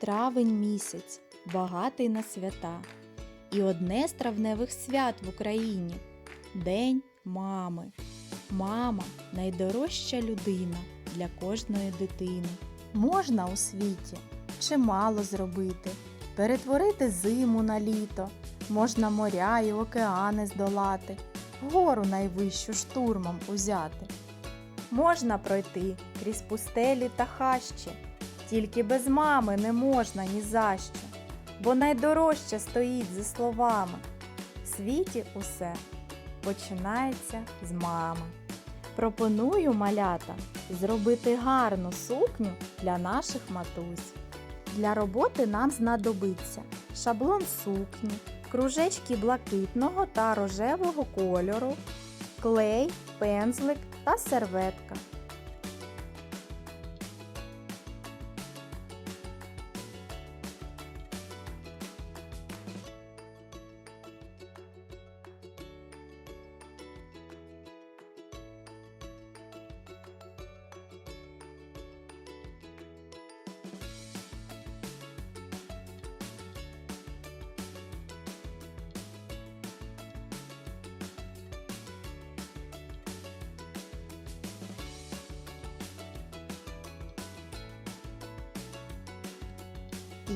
Травень місяць, багатий на свята. І одне з травневих свят в Україні День мами. Мама найдорожча людина для кожної дитини. Можна у світі чимало зробити, перетворити зиму на літо, можна моря і океани здолати, гору найвищу штурмом узяти. Можна пройти крізь пустелі та хащі, тільки без мами не можна ні за що, бо найдорожче стоїть за словами. В світі усе починається з мами. Пропоную малята зробити гарну сукню для наших матусь. Для роботи нам знадобиться шаблон сукні, кружечки блакитного та рожевого кольору, клей, пензлик та серветка.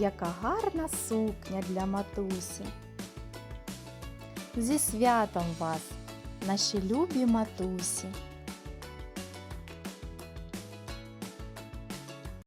Яка гарна сукня для матусі. Зі святом вас, наші любі матусі.